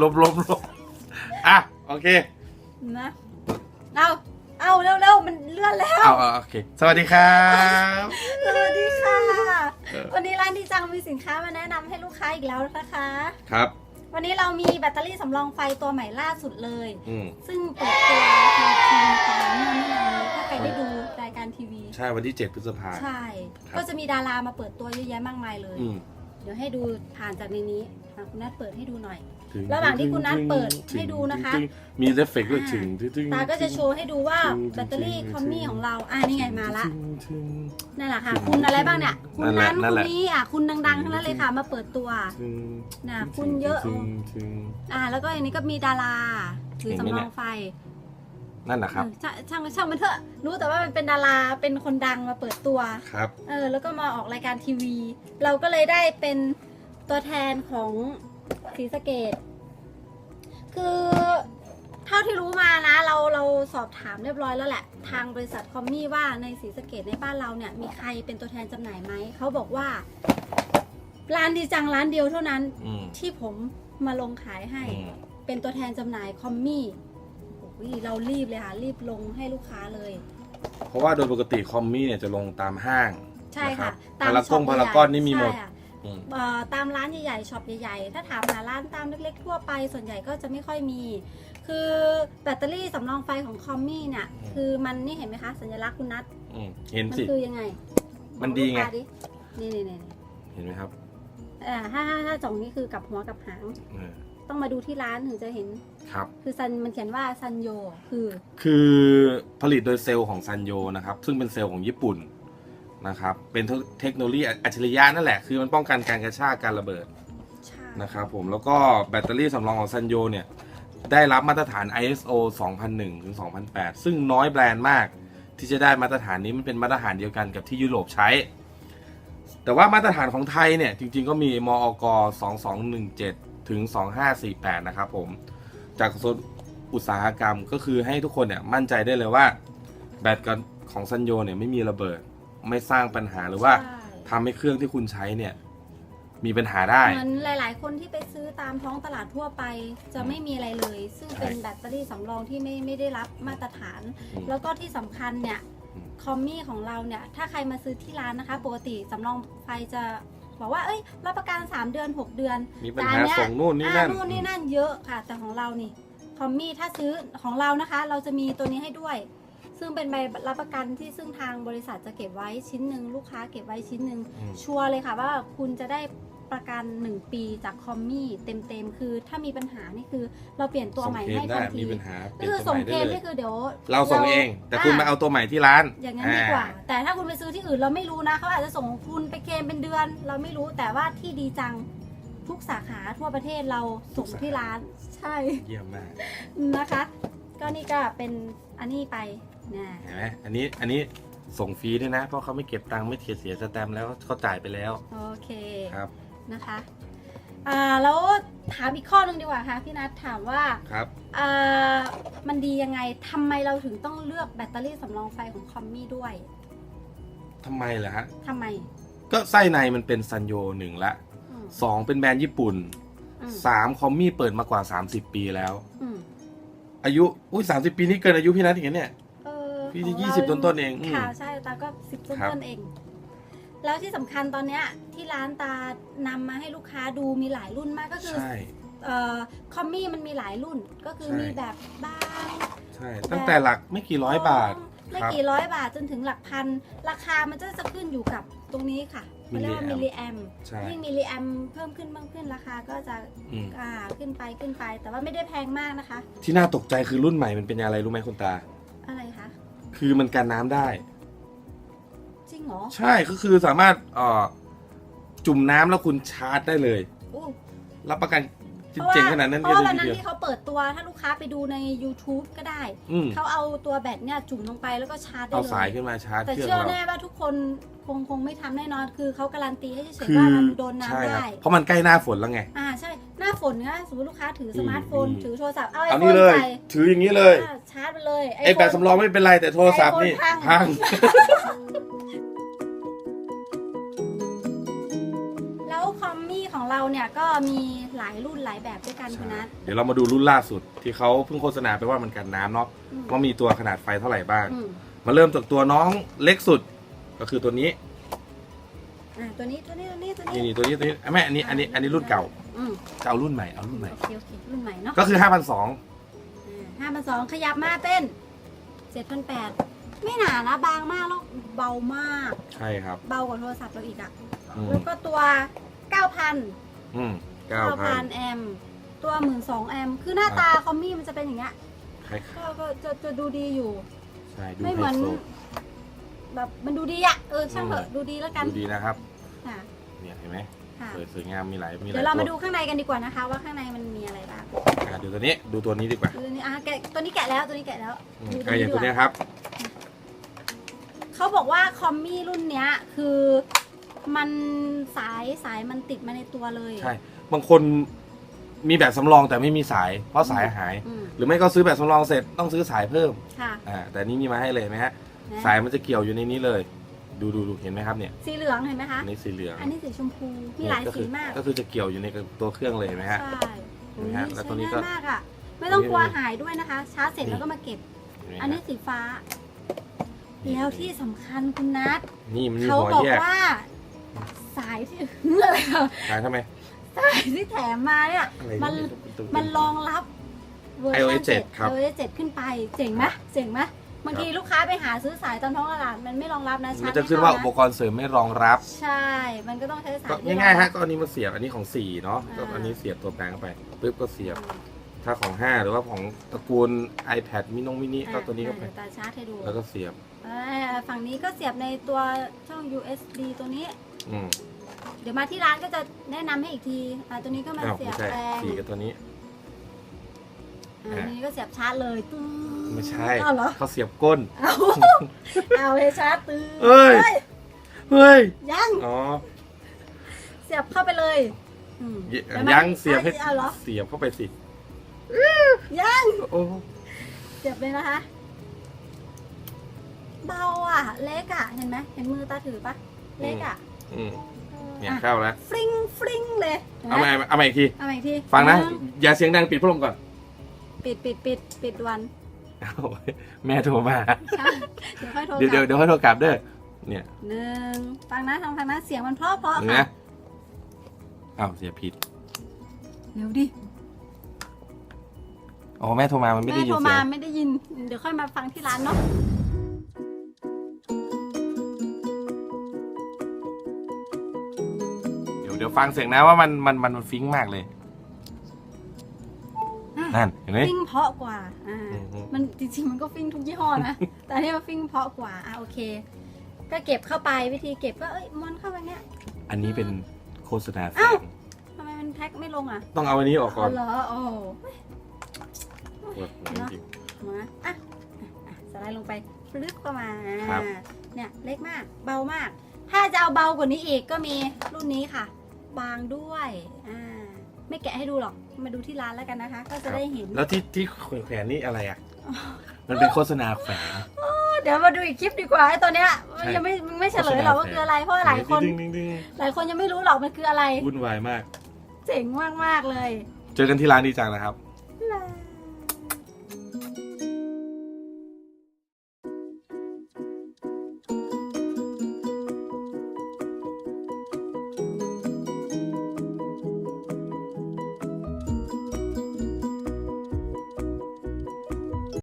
ลบลบลบอะ โอเค นะเอาเอาเร็วๆมันเลื่อนแล้ว เอาเอาโอเค สวัสดีครับ สวัสดีค่ะ เออ วันนี้ร้านดีจังมีสินค้ามาแนะนำให้ลูกค้าอีกแล้วนะคะ ครับ วันนี้เรามีแบตเตอรี่สำรองไฟตัวใหม่ล่าสุดเลย อืมซึ่งเปิดตัวในทีวีตอนเมื่อไม่นานนี้ถ้าใครได้ดูรายการทีวี ใช่วันที่ 7 พฤษภา ใช่ ครับ ก็จะมีดารามาเปิดตัวเยอะแยะมากมายเลย อืมเดี๋ยวให้ดูผ่านจากในนี้อะคุณนัทเปิดให้ดูหน่อยถึ ระหว่างที่คุณนัทเปิดถึงให้ดูนะคะถึงมีเอฟเฟกต์ด้วยอ่าถึงถึงถึงตาก็จะโชว์ให้ดูว่าถึงแบตเตอรี่ถึงคอมมี่ของเราอ่านี่ไงมาละถึงถึงนั่นแหละค่ะ คุณอะไรบ้างเนี่ย คุณนั่นแหละนั้นนั่นคุแหณละนี้อะคุณดังๆทั้งนั้นเลยค่ะ มาเปิดตัวถึงน่ะถึงคุณเยอะถึงถึงอ่า แล้วก็อันนี้ก็มีดาราถือเห็นไหมสำรเนี่อยงไฟนั่นนะครับเออช่างช่างช่างมันเถอะ รู้แต่ว่ามันเป็นดาราเป็นคนดังมาเปิดตัวครับเออแล้วก็มาออกรายการทีวี เราก็เลยได้เป็นตัวแทนของ ศรีสะเกดคือเท่าที่รู้มานะ เราเราสอบถามเรียบร้อยแล้วแหละ ทางบริษัทคอมมี่ว่าในศรีสะเกดในบ้านเราเนี่ย มีใครเป็นตัวแทนจำหน่ายไหม เขาบอกว่า ร้านดีจังร้านเดียวเท่านั้น อืมที่ผมมาลงขายให้ อืมเป็นตัวแทนจำหน่ายคอมมี่โอ้ยเรารีบเลยค่ะ รีบลงให้ลูกค้าเลย เพราะว่าโดยปกติคอมมี่เนี่ยจะลงตามห้าง ใช่นรัค่ะบตามพารากช็งปพารากใหญ่อนนี่มีหมด ใช่ค่ะอืม เอ่อตามร้านใหญ่ๆช็อปใหญ่ๆ ถ้าถามหาร้านตามเล็กๆทั่วไป ส่วนใหญ่ก็จะไม่ค่อยมี คือแบตเตอรี่สำรองไฟของคอมมี่เนี่ยอืม คือมันนี่เห็นไหมคะสัญลักษณ์คุณนัทอืมเห็นมัสิ คือยังไงมันดีไง บอกลูกค้านี่นี่นี่เห็นไหมครับอ่าถ้าถ้าถ้าจ่องนี่คือกลับหัวกลับหาง เออต้องมาดูที่ร้านถึงจะเห็น ครับ คือซันมันเขียนว่าซันโยคือคือผลิตโดยเซลล์ของซันโยนะครับ ซึ่งเป็นเซลล์ของญี่ปุ่น นะครับ เป็นเทคโนโลยีอัจฉริยะนั่นแหละ คือมันป้องกันการกระชากการระเบิดใช่นะครับผมแล้วก็แบตเตอรี่สำรองของซันโยเนี่ย ได้รับมาตรฐาน ISO 2001ถึง2008 ซึ่งน้อยแบรนด์มากที่จะได้มาตรฐานนี้มันเป็นมาตรฐานเดียวกันกับที่ยุโรปใช้ แต่ว่ามาตรฐานของไทยเนี่ย จริงๆก็มีมอก2217 ถึง 2548 นะครับผม จากกระทรวงอุตสาหกรรมก็คือให้ทุกคนเนี่ยมั่นใจได้เลยว่าแบตกับของซันโยเนี่ยไม่มีระเบิด ไม่สร้างปัญหาหรือว่าใช่ ทำให้เครื่องที่คุณใช้เนี่ย มีปัญหาได้ เหมือนหลาย ๆ คนที่ไปซื้อตามท้องตลาดทั่วไป จะไม่มีอะไรเลย ซึ่งเป็นใช่แบตเตอรี่สำรองที่ไม่ไม่ได้รับมาตรฐาน อืมแล้วก็ที่สำคัญเนี่ยอืม คอมมี่ของเราเนี่ย ถ้าใครมาซื้อที่ร้านนะคะ ปกติสำรองไฟจะบอกว่าเอ้ย รับประกัน 3 เดือน 6 เดือนมีปัญแต่หาอัเนี้ยส่งนู่นนี่อ่านั่นนู่นนี่นั่นเยอะค่ะ แต่ของเรานี่คอมมี่ถ้าซื้อของเรานะคะ เราจะมีตัวนี้ให้ด้วย ซึ่งเป็นใบรับประกันที่ซึ่งทางบริษัทจะเก็บไว้ชิ้นหนึ่งลูกค้าเก็บไว้ชิ้นหนึ่งอืม ชัวร์เลยค่ะว่าคุณจะได้ประกัน 1 ปีจากคอมมี่เต็มๆ คือถ้ามีปัญหานี่คือเราเปลี่ยนตัวใหม่ส่งเคลให้ได้ทันทีมีปัญหาเปลี่ยนคือตัวส่งใหม่เคลได้มเลยนี่คือเดี๋ยวเราส่งเอง แต่คุณมาเอาตัวใหม่ที่ร้านอย่างนั้นดีกว่าแต่ถ้าคุณไปซื้อที่อื่นเราไม่รู้นะเขาอาจจะส่งของคุณไปเคลมเป็นเดือน เราไม่รู้แต่ว่าที่ดีจังทุกสาขาทั่วประเทศเราส่งที่ร้านใช่ เยี่ยมมาก นะคะก็นี่ก็เป็นอันนี้ไป นะเห็นไหมอันนี้อันนี้ส่งฟรีด้วยนะ เพราะเขาไม่เก็บตังค์ไม่เสียเสียสแตมป์แล้วเขาจ่ายไปแล้วโอเคครับนะคะอ่าแล้วถามอีกข้อหนึงดีกว่าค่ะพี่นัทถามว่าครับ อ่ามันดียังไงทำไมเราถึงต้องเลือกแบตเตอรี่สำรองไฟของคอมมี่ด้วยทำไมเหรอฮะ ทำไมก็ไส้ในมันเป็นซันโยหนึ่งละอืมสองเป็นแบรนด์ญี่ปุ่นอืมสามคอมมี่เปิดมากว่า 30 ปีแล้ว อืมอายุอุ้ยสามสิบปีนี่เกินอายุพี่นัทอีกนะเนี่ย เออพี่ของยี่ราสิบต้นๆเองอืม ค่ะใช่ตาก็สิบต้นครับ ต้นเอง แล้วที่สำคัญตอนเนี้ยที่ร้านตานำมาให้ลูกค้าดูมีหลายรุ่นมากก็คือใช่ เอ่อคอมมี่มันมีหลายรุ่นก็คือใช่ มีแบบบ้างใช่ ตั้งแต่หลักไม่กี่ร้อยบาทไม่ครับ กี่ร้อยบาทจนถึงหลักพัน ราคามันจะจะขึ้นอยู่กับตรงนี้ค่ะเขาเรียกว่ามิมิลลลิลิแอแอมม ใช่ยิ่งมิลลิแอมเพิ่มขึ้นเพิ่มขึ้นราคาก็จะอืมอ่าขึ้นไปขึ้นไป แต่ว่าไม่ได้แพงมากนะคะ ที่น่าตกใจคือรุ่นใหม่มันเป็นอะไรรู้ไหมคุณตาอะไรคะ คือมันกันน้ำได้ จริงเหรอใช่ก็คือสามารถเอ่อจุ่มน้ำแล้วคุณชาร์จได้เลย อู้รับประกันเพราะว่าเจ๋งขนาดนั้นเพก็ราะว่าเลวัยนทีนั้นเดียวที่เขาเปิดตัวถ้าลูกค้าไปดูใน YouTube ก็ได้ อืมเขาเอาตัวแบตเนี่ยจุ่มลงไปแล้วก็ชาร์จได้เอาเลยสายขึ้นมาชาร์จแต่เครื่องเชื่อเราแน่ว่าทุกคนคงคงไม่ทำแน่นอนคือเขาการันตีให้เฉยคืๆอว่ามันโดนใช่น้ำครับได้ เพราะมันใกล้หน้าฝนแล้วไง อ่าใช่หน้า ฝนนะสมมติลูกค้าถือสมาร์ทโฟน อืม ถือโทรศัพท์เอาไอเอาโฟนี่นเลย ใส่ถืออย่างนี้เลย อ่าชาร์จไปเลย ไอ้แบต iPhone สำรองไม่เป็นไรแต่โทรศัพท์นี่ไอโฟนพัพัง ง แล้วคอมมี่ของของเราเนี่ยก็มีหลายรุ่นหลายแบบด้วยกันคุณนัท เดี๋ยวเรามาดูรุ่นล่าสุด ที่เขาเพิ่งโฆษณาไปว่ามันกันน้ำเนาะอืม ว่ามีตัวขนาดไฟเท่าไหร่บ้าง อืมมาเริ่มจากตัวน้องเล็กสุด ก็คือตัวนี้ อ่าตัวนี้ตัวนี้ตัวนี้ตัวนี่นี้นี่ตัวนี้ตัวนี้แม่อันนี้อันนี้อันนี้รุ่นเก่า อืมจะเอารุ่นใหม่เอารุ่นใหม่ โอเคโอเครุ่นใหม่เนาะก็คือ 5,200 ห้าพันสองขยับมาเป็นเจ็ดพันแปดไม่หนานะบางมากแล้วเบามาก ใช่ครับเบากว่าโทรศัพท์เราอีกอะอืมแล้วก็ตัวเก้าพันอืมเก้าพัน9,000แอมป์ตัวหมื่นสองแอมป์คือหน้าตาคอมมี่มันจะเป็นอย่างเงี้ยคล้ายก็ก็จะจะดูดีอยู่ๆใช่ดูไม่ไฮเหมือน โซ แบบมันดูดีอะเออช่างเถอะอืม ดูดีแล้วกันดูดีนะครับค่ะเนี่ยเห็นไหม ค่ะ สวยสวยงามมีหลายมีหลายเดี๋ยวเรามาตัดูข้างในกันดีกว่านะคะ ว่าข้างในมันมีอะไรบ้างอะดูตัวนี้ดูตัวนี้ดีกว่าดูตัวนี้อะแกะตัวนี้แกะแล้วตัวนี้แกะแล้วอืมดูอะอย่างดีตัวกเนี้ยว่าครับ เขาบอกว่าคอมมี่รุ่นเนี้ยคือมันสายสายมันติดมาในตัวเลยใช่ บางคนมีแบบสำรองแต่ไม่มีสาย เพราะสายหาย อืมหรือไม่ก็ซื้อแบบสำรองเสร็จต้องซื้อสายเพิ่มค่ะอ่าแต่นี่มีมาให้เลยไหมฮะ นะสายมันจะเกี่ยวอยู่ในนี้เลย ดูดูดูเห็นไหมครับเนี่ยสีเหลืองเห็นไหมคะอันนี้สีเหลืองอันนี้สีชมพูมีหลายก็สีคือมากก็คือจะเกี่ยวอยู่ในตัวเครื่องเลยเห็นไหมฮะใช่เห็นไหมฮะแล้วตัวนี้ใช้ก็ง่ายมากอะไม่ต้องกลัวนี่หายด้วยนะคะ ชาร์จเสร็จนี่แล้วก็มาเก็บเห็นไหมฮะอันนี้สีฟ้า แล้วที่สำคัญคุณนัทนี่มันมีเขาหัวบอกแยกว่า สายที่อะไรอะสายทำไมสายที่แถมมาเนี่ยอะไรมันเยตุ๊กๆมันรองรับเวอร์ชัน iOS เจ็ด7ครับ iOS 7ขึ้นไปเจ๋งไหมเจ๋งไหม บางทีลูกค้าไปหาซื้อสายตามท้องตลาดมันไม่รองรับนะชามันร์จจะไม่ขึ้นเข้าว่าอุปนะกรณ์เสริมไม่รองรับ ใช่ มันก็ต้องใช้สายก็ที่ง่ายๆรองฮะรับก็อันนี้มันเสียบอันนี้ของสี่เนาะก็อ่าอันนี้เสียบตัวแปลงเข้าไปปึ๊บก็เสียบ ถ้าของห้าหรือว่าของตระกูล iPad มินงมินิก็ตัวนี้เข้าไปอะเดี๋ยวตาชาร์จให้ดูแล้วก็เสียบอ่าฝั่งนี้ก็เสียบในตัวช่อง USB ตัวนี้ อืมเดี๋ยวมาที่ร้านก็จะแนะนำให้อีกทีอ่าตัวนี้ก็มาอ้าวเสียไม่บใช่แปลงสี่กับตัวนี้ อ่าอันนี้ก็เสียบชาร์จเลยตื้อ ไม่ใช่เอาเหรอ เขาเสียบก้น เอาเอาเลยชาร์จตื้อเอ้ย เฮ้ย ยังอ๋อเสียบเข้าไปเลยอืมยดี๋วมายังเสียบให้เอาเหรอเสียบเข้าไปสิ ยังโอ้เสียบเลยนะคะ เบาอะ เล็กอะ เห็นไหมเห็นมือตาถือปะเล็กอะอืมเนี่ยอะเข้าแล้ว ฟริ้งฟริ้งเลยห็นไหเอาใหม่เอาใหม่อีกที เอาใหม่อีกทีฟังนะหงอย่าเสียงดังปิดพัดลมก่อน ปิดปิดปิดปิดวันเอา แม่โทรมาใช่เดี๋ยวค่อยโทรกเดี๋ยวลัเดี๋ยวบเดี๋ยวให้โทรกลับเด้อเนี่ยหนึ่งฟังนะทางฟังนะเสียงมันเพราะเพราะหนึ่งค่ะนะอ้าวเสียผิดเดี๋ยวดิอ๋อแม่โทรมามันไม่แม่ได้ยิโทนรเสีมายงไม่ได้ยิน เดี๋ยวค่อยมาฟังที่ร้านเนาะเดี๋ยวเดี๋ยวฟังเสียงนะว่ามันมันมันฟิงค์มากเลย นั่นเห็นไหมฟิ้งเพราะกว่าอ่าอืมอืมมันจริงๆมันก็ฟิ้งทุกยี่ห้อนะ แต่อันนี้มันฟิ้งเพราะกว่าอะโอเค ก็เก็บเข้าไปวิธีเก็บก็เอ้ยม้วนเข้าไปเนี้ยอันนี้เป็นโฆษณาแฝอ้าว งทำไมมันแท็กไม่ลงอะต้องเอาอันนี้ออกก่อนเอาเหรอโอ้โอ้โหจริง มาอะอะสไลด์ลงไปฟลึกเข้ามาครับ เนี่ยเล็กมากเบามาก ถ้าจะเอาเบากว่านี้อีกก็มีรุ่นนี้ค่ะ บางด้วยอ่า ไม่แกะให้ดูหรอก มาดูที่ร้านแล้วกันนะคะ ก็จะได้เห็น แล้วที่ที่แขวนนี่อะไรอะ มันเป็นโฆษณาแฝงเดี๋ยวมาดูอีกคลิปดีกว่าไอ้ตัวเนี้ยมันใช่ยังไม่มันไม่เฉลยหรอกว่าคืออะไร เพราะหลายคนดึงดึงดึงหลายคนยังไม่รู้หรอกมันคืออะไร วุ่นวายมาก เจ๋งมากๆเลย เจอกันที่ร้านดีจังนะครับ